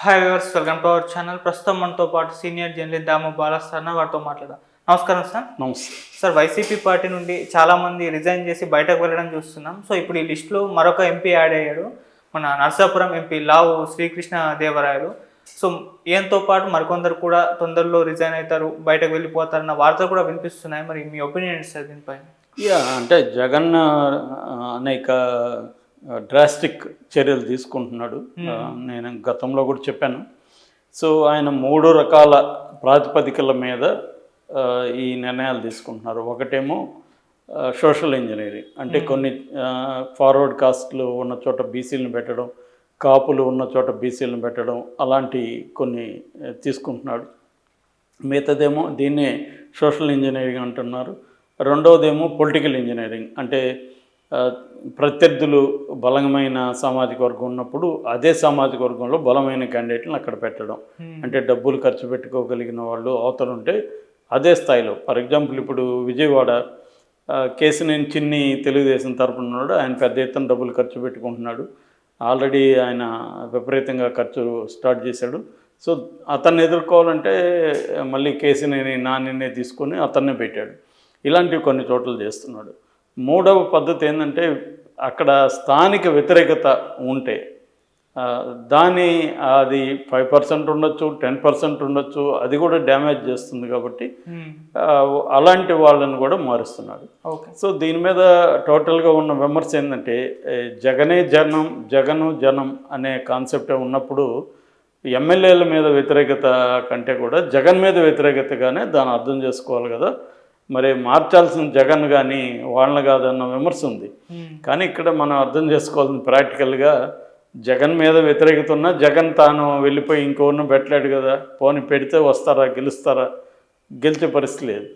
Hi viewers welcome to our channel ప్రస్తుతం మనతో పాటు సీనియర్ జర్నలిస్ట్ దాము బాలస్థాన వారితో మాట్లాడదాం. నమస్కారం సార్. నమస్తే. సార్ వైసీపీ పార్టీ నుండి చాలా మంది రిజైన్ చేసి బయటకు వెళ్ళడం చూస్తున్నాం. సో ఇప్పుడు ఈ లిస్టులో మరొక ఎంపీ యాడ్ అయ్యాడు. మన నర్సాపురం ఎంపీ లావు శ్రీకృష్ణ దేవరాయలు. సో ఈయనతో పాటు మరికొందరు కూడా తొందరలో రిజైన్ అవుతారు బయటకు వెళ్ళిపోతారన్న వార్తలు కూడా వినిపిస్తున్నాయి. మరి మీ ఒపీనియన్ సార్ దీనిపైన? యా అంటే జగన్ అనేక డ్రాస్టిక్ చర్యలు తీసుకుంటున్నాడు. ఆ, నేను గతంలో కూడా చెప్పాను. సో ఆయన మూడు రకాల ప్రాతిపదికల మీద ఈ నిర్ణయాలు తీసుకుంటున్నారు. ఒకటేమో సోషల్ ఇంజనీరింగ్ అంటే కొన్ని ఫార్వర్డ్ కాస్ట్లు ఉన్న చోట బీసీలను పెట్టడం కాపులు ఉన్న చోట బీసీలను పెట్టడం అలాంటి కొన్ని తీసుకుంటున్నాడు. మిగతాదేమో దీన్నే సోషల్ ఇంజనీరింగ్ అంటున్నారు. రెండవదేమో పొలిటికల్ ఇంజనీరింగ్ అంటే ప్రత్యర్థులు బలమైన సామాజిక వర్గం ఉన్నప్పుడు అదే సామాజిక వర్గంలో బలమైన క్యాండిడేట్లను అక్కడ పెట్టడం. అంటే డబ్బులు ఖర్చు పెట్టుకోగలిగిన వాళ్ళు అవతల ఉంటే అదే స్థాయిలో. ఫర్ ఎగ్జాంపుల్ ఇప్పుడు విజయవాడ ఆ, కేసినేని చిన్ని తెలుగుదేశం తరపున ఉన్నాడు. ఆయన పెద్ద ఎత్తున డబ్బులు ఖర్చు పెట్టుకుంటున్నాడు. ఆల్రెడీ ఆయన విపరీతంగా ఖర్చు స్టార్ట్ చేశాడు. సో అతన్ని ఎదుర్కోవాలంటే మళ్ళీ కేసినేని నానినే తీసుకొని అతన్నే పెట్టాడు. ఇలాంటివి కొన్ని చోట్ల చేస్తున్నాడు. మూడవ పద్ధతి ఏంటంటే అక్కడ స్థానిక వ్యతిరేకత ఉంటే దాని అది ఫైవ్ పర్సెంట్ ఉండొచ్చు టెన్ పర్సెంట్ ఉండొచ్చు అది కూడా డ్యామేజ్ చేస్తుంది కాబట్టి అలాంటి వాళ్ళని కూడా మారుస్తున్నాడు ఓకే. సో దీని మీద టోటల్గా ఉన్న విమర్శ ఏంటంటే జగనే జనం జగను జనం అనే కాన్సెప్ట్ ఉన్నప్పుడు ఎమ్మెల్యేల మీద వ్యతిరేకత కంటే కూడా జగన్ మీద వ్యతిరేకతగానే దాన్ని అర్థం చేసుకోవాలి కదా. మరి మార్చాల్సిన జగన్ కానీ వాళ్ళని కాదన్న విమర్శ ఉంది. కానీ ఇక్కడ మనం అర్థం చేసుకోవాల్సిన ప్రాక్టికల్గా జగన్ మీద వ్యతిరేకత ఉన్నా జగన్ తాను వెళ్ళిపోయి ఇంకోరిని పెట్టలేడు కదా పోని పెడితే వస్తారా గెలుస్తారా? గెలిచే పరిస్థితి లేదు.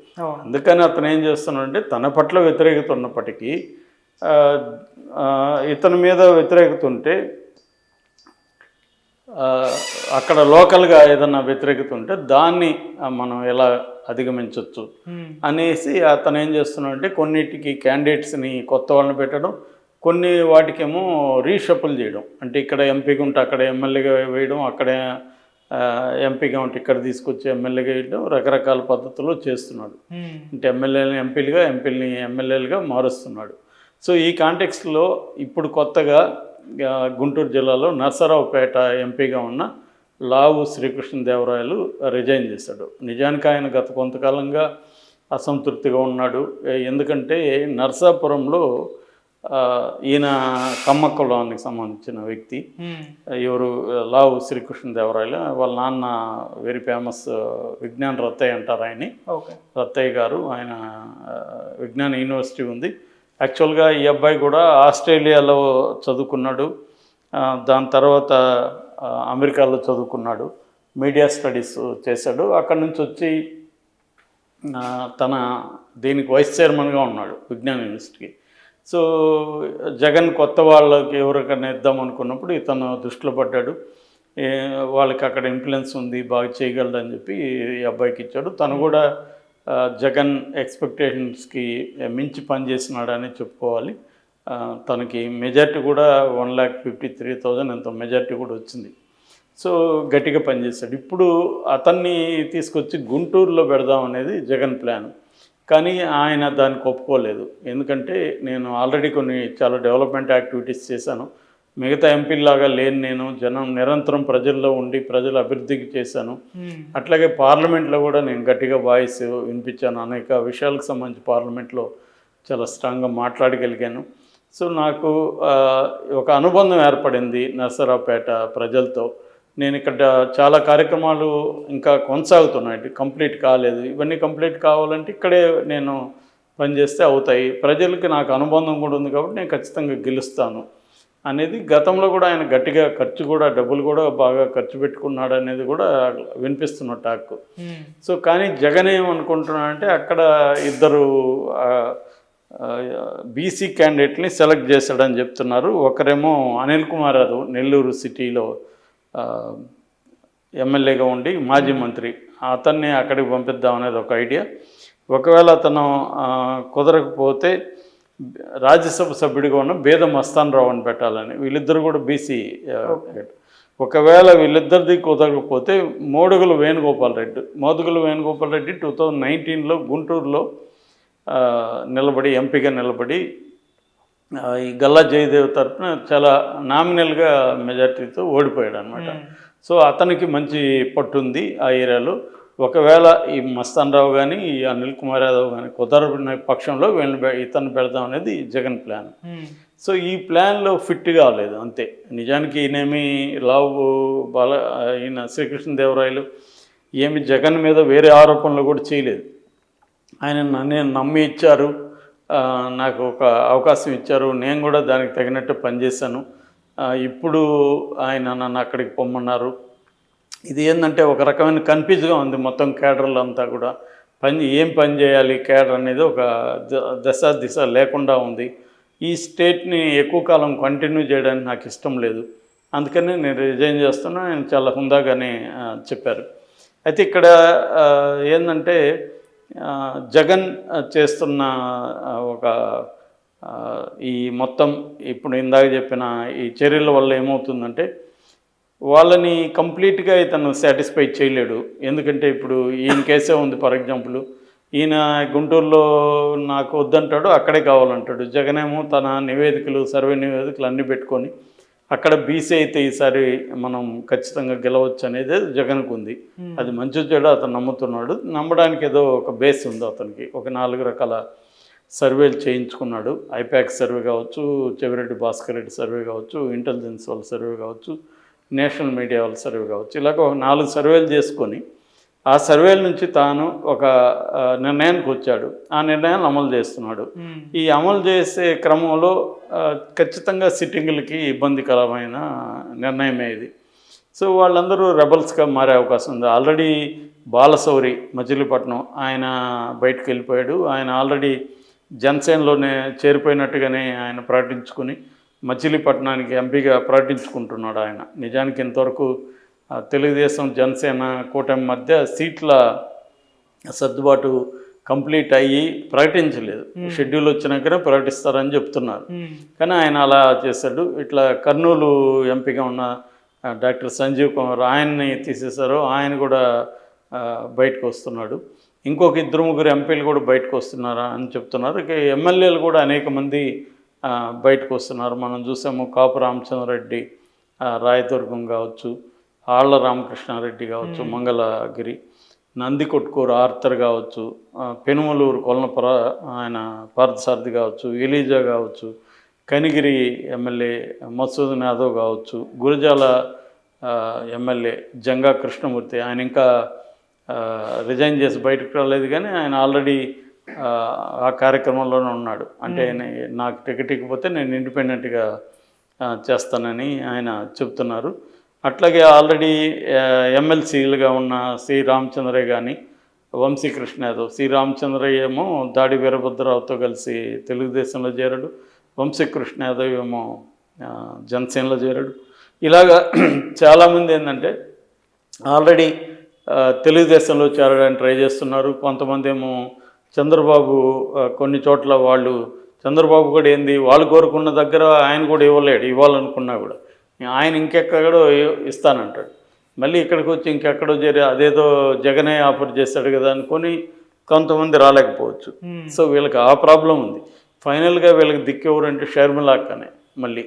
అందుకని అతను ఏం చేస్తున్నాడంటే తన పట్ల వ్యతిరేకత ఉన్నప్పటికీ ఇతని మీద వ్యతిరేకత ఉంటే అక్కడ లోకల్గా ఏదన్నా వ్యతిరేకత ఉంటే దాన్ని మనం ఎలా అధిగమించవచ్చు. అనేసి అతను ఏం చేస్తున్నాడంటే కొన్నిటికి క్యాండిడేట్స్ని కొత్త వాళ్ళని పెట్టడం కొన్ని వాటికేమో రీషఫుల్ చేయడం అంటే ఇక్కడ ఎంపీగా ఉంటే అక్కడ ఎమ్మెల్యేగా వేయడం అక్కడ ఎంపీగా ఉంటే ఇక్కడ తీసుకొచ్చి ఎమ్మెల్యేగా వేయడం రకరకాల పద్ధతుల్లో చేస్తున్నాడు. అంటే ఎమ్మెల్యేలని ఎంపీలుగా ఎంపీలని ఎమ్మెల్యేలుగా మారుస్తున్నాడు సో ఈ కాంటెక్స్లో ఇప్పుడు కొత్తగా గుంటూరు జిల్లాలో నర్సరావుపేట ఎంపీగా ఉన్న లావు శ్రీకృష్ణదేవరాయలు రిజైన్ చేశాడు. నిజానికి ఆయన గత కొంతకాలంగా అసంతృప్తిగా ఉన్నాడు. ఎందుకంటే నర్సాపురంలో ఈయన కమ్మ కులానికి సంబంధించిన వ్యక్తి. ఎవరు? లావు శ్రీకృష్ణదేవరాయలు. వాళ్ళ నాన్న వెరీ ఫేమస్ విజ్ఞాన్ రత్తయ్య అంటారు ఆయన్ని. ఓకే. రత్తయ్య గారు ఆయన విజ్ఞాన యూనివర్సిటీ ఉంది. యాక్చువల్గా ఈ అబ్బాయి కూడా ఆస్ట్రేలియాలో చదువుకున్నాడు. దాని తర్వాత అమెరికాలో చదువుకున్నాడు. మీడియా స్టడీస్ చేశాడు. అక్కడి నుంచి వచ్చి తన దీనికి వైస్ చైర్మన్గా ఉన్నాడు విజ్ఞాన్ యూనివర్సిటీకి. సో జగన్ కొత్త వాళ్ళకి ఎవరికైనా ఇద్దాం అనుకున్నప్పుడు ఇతను దృష్టిలో పడ్డాడు. వాళ్ళకి అక్కడ ఇన్ఫ్లుయెన్స్ ఉంది బాగా చేయగలడు అని చెప్పి ఈ అబ్బాయికి ఇచ్చాడు. తను కూడా జగన్ ఎక్స్పెక్టేషన్స్కి మించి పనిచేసినాడని చెప్పుకోవాలి. తనకి మెజార్టీ కూడా one lakh fifty three thousand ఎంతో మెజార్టీ కూడా వచ్చింది. సో గట్టిగా పనిచేశాడు. ఇప్పుడు అతన్ని తీసుకొచ్చి గుంటూరులో పెడదాం అనేది జగన్ ప్లాన్. కానీ ఆయన దానికి ఒప్పుకోలేదు. ఎందుకంటే నేను ఆల్రెడీ కొన్ని చాలా డెవలప్మెంట్ యాక్టివిటీస్ చేశాను. మిగతా ఎంపీలాగా లేని నేను. జనం నిరంతరం ప్రజల్లో ఉండి ప్రజల అభివృద్ధికి చేశాను. మ్మ్. అట్లాగే పార్లమెంట్లో కూడా నేను గట్టిగా వాయిస్ వినిపించాను. అనేక విషయాలకు సంబంధించి పార్లమెంట్లో చాలా స్ట్రాంగ్గా మాట్లాడగలిగాను. సో నాకు ఒక అనుబంధం ఏర్పడింది నర్సరావుపేట ప్రజలతో. నేను ఇక్కడ చాలా కార్యక్రమాలు ఇంకా కొనసాగుతున్నాయి. కంప్లీట్ కాలేదు. ఇవన్నీ కంప్లీట్ కావాలంటే ఇక్కడే నేను పనిచేస్తే అవుతాయి. ప్రజలకి నాకు అనుబంధం కూడా ఉంది కాబట్టి నేను ఖచ్చితంగా గెలుస్తాను. అనేది గతంలో కూడా ఆయన గట్టిగా ఖర్చు కూడా డబ్బులు కూడా బాగా ఖర్చు పెట్టుకున్నాడు అనేది కూడా వినిపిస్తున్న టాక్. సో కానీ జగన్ ఏమనుకుంటున్నాడంటే అక్కడ ఇద్దరు బీసీ క్యాండిడేట్ని సెలెక్ట్ చేశాడని చెప్తున్నారు. ఒకరేమో అనిల్ కుమార్ యాదవ్ నెల్లూరు సిటీలో ఎమ్మెల్యేగా ఉండి మాజీ మంత్రి. అతన్ని అక్కడికి పంపిద్దాం అనేది ఒక ఐడియా. ఒకవేళ అతను కుదరకపోతే రాజ్యసభ సభ్యుడిగా ఉన్న బేద మస్తాన్ రావు అని పెట్టాలని. వీళ్ళిద్దరు కూడా బీసీ ఒకవేళ వీళ్ళిద్దరిది కుదరకపోతే మోడుగుల వేణుగోపాల్ రెడ్డి మోదుగుల వేణుగోపాల్ రెడ్డి టూ థౌజండ్ నైన్టీన్లో గుంటూరులో నిలబడి ఎంపీగా నిలబడి ఈ గల్లా జయదేవ్ తరఫున చాలా నామినల్గా మెజార్టీతో ఓడిపోయాడు అనమాట సో అతనికి మంచి పట్టుంది ఆ ఏరియాలో. ఒకవేళ ఈ మస్తాన్ రావు కానీ ఈ అనిల్ కుమార్ యాదవ్ కానీ కుదరని పక్షంలో వీళ్ళని ఇతను పెడదాం అనేది జగన్ ప్లాన్. సో ఈ ప్లాన్లో ఫిట్ కాలేదు అంతే. నిజానికి ఈయనేమి లావు బాల ఈయన శ్రీకృష్ణదేవరాయలు ఏమి జగన్ మీద వేరే ఆరోపణలు కూడా చేయలేదు. ఆయన నన్నే నమ్మి ఇచ్చారు. నాకు ఒక అవకాశం ఇచ్చారు. నేను కూడా దానికి తగినట్టు పనిచేశాను ఇప్పుడు ఆయన నన్ను అక్కడికి పొమ్మన్నారు. ఇది ఏంటంటే ఒక రకమైన కన్ఫ్యూజ్గా ఉంది మొత్తం కేడర్లు అంతా కూడా. పని ఏం పని చేయాలి? కేడర్ అనేది ఒక దశ దిశ లేకుండా ఉంది. ఈ స్టేట్ని ఎక్కువ కాలం కంటిన్యూ చేయడానికి నాకు ఇష్టం లేదు. అందుకని నేను రిజైన్ చేస్తున్నా. ఆయన చాలా హుందాగానే చెప్పారు. అయితే ఇక్కడ ఏంటంటే జగన్ చేస్తున్న ఒక ఈ మొత్తం ఇప్పుడు ఇందాక చెప్పిన ఈ చర్యల వల్ల ఏమవుతుందంటే వాళ్ళని కంప్లీట్గా ఇతను సాటిస్ఫై చేయలేడు. ఎందుకంటే ఇప్పుడు ఈయన కేసే ఉంది ఫర్ ఎగ్జాంపుల్. ఈయన గుంటూరులో నాకు వద్దంటాడు అక్కడే కావాలంటాడు. జగనేమో తన నివేదికలు సర్వే నివేదికలు అన్నీ పెట్టుకొని అక్కడ బీసీ అయితే ఈసారి మనం ఖచ్చితంగా గెలవచ్చు అనేది జగన్కు ఉంది. అది మంచి చెడు అతను నమ్ముతున్నాడు. నమ్మడానికి ఏదో ఒక బేస్ ఉంది అతనికి. ఒక నాలుగు రకాల సర్వేలు చేయించుకున్నాడు. ఐపాక్ సర్వే కావచ్చు చెవిరెడ్డి భాస్కర్ రెడ్డి సర్వే కావచ్చు ఇంటెలిజెన్స్ వాళ్ళ సర్వే కావచ్చు నేషనల్ మీడియా వాళ్ళ సర్వే కావచ్చు. ఇలాగ ఒక నాలుగు సర్వేలు చేసుకొని ఆ సర్వేల నుంచి తాను ఒక నిర్ణయానికి వచ్చాడు. ఆ నిర్ణయాన్ని అమలు చేస్తున్నాడు. ఈ అమలు చేసే క్రమంలో ఖచ్చితంగా సిట్టింగులకి ఇబ్బందికరమైన నిర్ణయమే ఇది. సో వాళ్ళందరూ రెబల్స్గా మారే అవకాశం ఉంది. ఆల్రెడీ బాలశౌరి మచిలీపట్నం ఆయన బయటకు వెళ్ళిపోయాడు ఆయన ఆల్రెడీ జనసేనలోనే చేరిపోయినట్టుగానే ఆయన ప్రకటించుకుని మచిలీపట్నానికి ఎంపీగా ప్రకటించుకుంటున్నాడు ఆయన. నిజానికి ఇంతవరకు తెలుగుదేశం జనసేన కూటమి మధ్య సీట్ల సర్దుబాటు కంప్లీట్ అయ్యి ప్రకటించలేదు. షెడ్యూల్ వచ్చినాకనే ప్రకటిస్తారని చెప్తున్నారు. కానీ ఆయన అలా చేశాడు. ఇట్లా కర్నూలు ఎంపీగా ఉన్న డాక్టర్ సంజీవ్ కుమార్ ఆయన్ని తీసేశారు. ఆయన కూడా బయటకు వస్తున్నాడు. ఇంకొక ఇద్దరు ముగ్గురు ఎంపీలు కూడా బయటకు వస్తున్నారు అని చెప్తున్నారు. ఇక ఎమ్మెల్యేలు కూడా అనేక మంది బయటకు వస్తున్నారు. మనం చూసాము కాపు రామచంద్రరెడ్డి రాయదుర్గం కావచ్చు ఆళ్ళ రామకృష్ణారెడ్డి కావచ్చు మంగళగిరి నంది కొట్కూరు ఆర్థర్ కావచ్చు పెనుమలూరు కొలనపుర ఆయన పార్థసారథి కావచ్చు ఎలీజా కావచ్చు కనిగిరి ఎమ్మెల్యే మసూదన్ యాదవ్ కావచ్చు గురజాల ఎమ్మెల్యే జంగా కృష్ణమూర్తి ఆయన ఇంకా రిజైన్ చేసి బయటకు రాలేదు కానీ ఆయన ఆల్రెడీ ఆ, కార్యక్రమంలోనే ఉన్నాడు. అంటే నాకు టికెట్ ఇకపోతే నేను ఇండిపెండెంట్గా చేస్తానని ఆయన చెప్తున్నారు. అట్లాగే ఆల్రెడీ ఎమ్మెల్సీలుగా ఉన్న శ్రీ రామచంద్రయ్య కానీ వంశీకృష్ణ యాదవ్ శ్రీ రామచంద్రయ్య ఏమో దాడి వీరభద్రరావుతో కలిసి తెలుగుదేశంలో చేరాడు. వంశీకృష్ణ యాదవ్ ఏమో జనసేనలో చేరాడు. ఇలాగా చాలామంది ఏంటంటే ఆల్రెడీ తెలుగుదేశంలో చేరడానికి ట్రై చేస్తున్నారు. కొంతమంది ఏమో చంద్రబాబు కొన్ని చోట్ల వాళ్ళు చంద్రబాబు కూడా ఏంది వాళ్ళు కోరుకున్న దగ్గర ఆయన కూడా ఇవ్వలేడు ఇవ్వాలనుకున్నా కూడా. ఆయన ఇంకెక్కడో ఇస్తానంటాడు. మళ్ళీ ఇక్కడికి వచ్చి ఇంకెక్కడో చేరి అదేదో జగనే ఆఫర్ చేస్తాడు కదా అనుకొని కొంతమంది రాలేకపోవచ్చు. సో వీళ్ళకి ఆ ప్రాబ్లం ఉంది. ఫైనల్గా వీళ్ళకి దిక్కు ఎవరంటే షర్మిలా అక్కనే మళ్ళీ.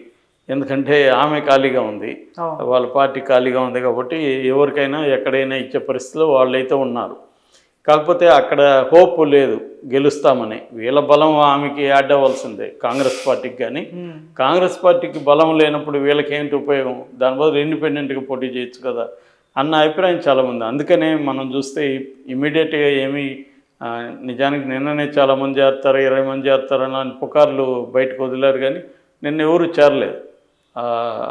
ఎందుకంటే ఆమె ఖాళీగా ఉంది. వాళ్ళ పార్టీ ఖాళీగా ఉంది కాబట్టి ఎవరికైనా ఎక్కడైనా ఇచ్చే పరిస్థితిలో వాళ్ళైతే ఉన్నారు. కాకపోతే అక్కడ హోప్ లేదు గెలుస్తామని. వీళ్ళ బలం ఆమెకి యాడ్ అవ్వాల్సిందే కాంగ్రెస్ పార్టీకి కానీ కాంగ్రెస్ పార్టీకి బలం లేనప్పుడు వీళ్ళకి ఏంటి ఉపయోగం? దాని బదులు ఇండిపెండెంట్గా పోటీ చేయొచ్చు కదా అన్న అభిప్రాయం చాలా ఉంది అందుకనే మనం చూస్తే ఇమీడియట్గా ఏమీ నిజానికి నిన్ననే చాలా మంది చేస్తారు ఇరవై మంది చేస్తారు అని పుకార్లు బయటకు వదిలేరు కానీ నిన్న ఎవరు చేరలేదు. ఆ,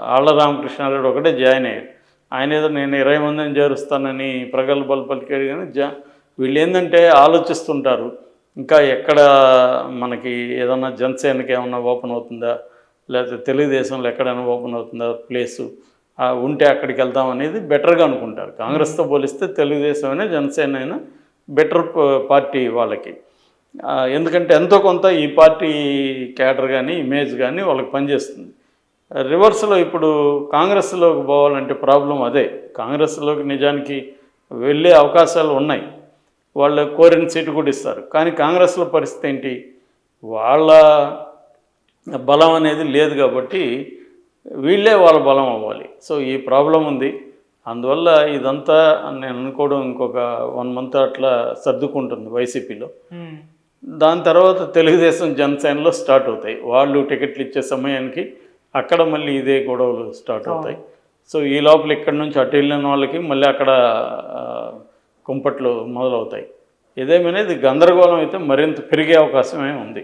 ఆళ్ళ రామకృష్ణారెడ్డి ఒకటే జాయిన్ అయ్యాడు ఆయన ఏదో నేను ఇరవై మందిని చేరుస్తానని ప్రగల్భాలు పలికాడు కానీ జా వీళ్ళు ఏంటంటే ఆలోచిస్తుంటారు. ఇంకా ఎక్కడ మనకి ఏదన్నా జనసేనకి ఏమన్నా ఓపెన్ అవుతుందా? లేకపోతే తెలుగుదేశంలో ఎక్కడైనా ఓపెన్ అవుతుందా ప్లేసు? ఉంటే అక్కడికి వెళ్దాం అనేది బెటర్గా అనుకుంటారు. కాంగ్రెస్తో పోలిస్తే తెలుగుదేశం అయినా జనసేన అయినా బెటర్ పార్టీ వాళ్ళకి. ఎందుకంటే ఎంతో కొంత ఈ పార్టీ క్యాడర్ కానీ ఇమేజ్ కానీ వాళ్ళకి పనిచేస్తుంది. రివర్స్లో ఇప్పుడు కాంగ్రెస్లోకి పోవాలంటే ప్రాబ్లం అదే. కాంగ్రెస్లోకి నిజానికి వెళ్ళే అవకాశాలు ఉన్నాయి. వాళ్ళు కోరిన సీటు కూడా ఇస్తారు. కానీ కాంగ్రెస్లో పరిస్థితి ఏంటి? వాళ్ళ బలం అనేది లేదు కాబట్టి వీళ్ళే వాళ్ళ బలం అవ్వాలి. సో ఈ ప్రాబ్లం ఉంది. అందువల్ల ఇదంతా నేను అనుకోవడం ఇంకొక వన్ మంత్ అట్లా సర్దుకుంటుంది వైసీపీలో. దాని తర్వాత తెలుగుదేశం జనసేనలో స్టార్ట్ అవుతాయి. వాళ్ళు టికెట్లు ఇచ్చే సమయానికి అక్కడ మళ్ళీ ఇదే గొడవలు స్టార్ట్ అవుతాయి. సో ఈ లోపల ఇక్కడ నుంచి అటు వెళ్ళిన వాళ్ళకి మళ్ళీ అక్కడ కుంపట్లు మొదలవుతాయి. ఇదేమనేది గందరగోళం అయితే మరింత పెరిగే అవకాశమే ఉంది.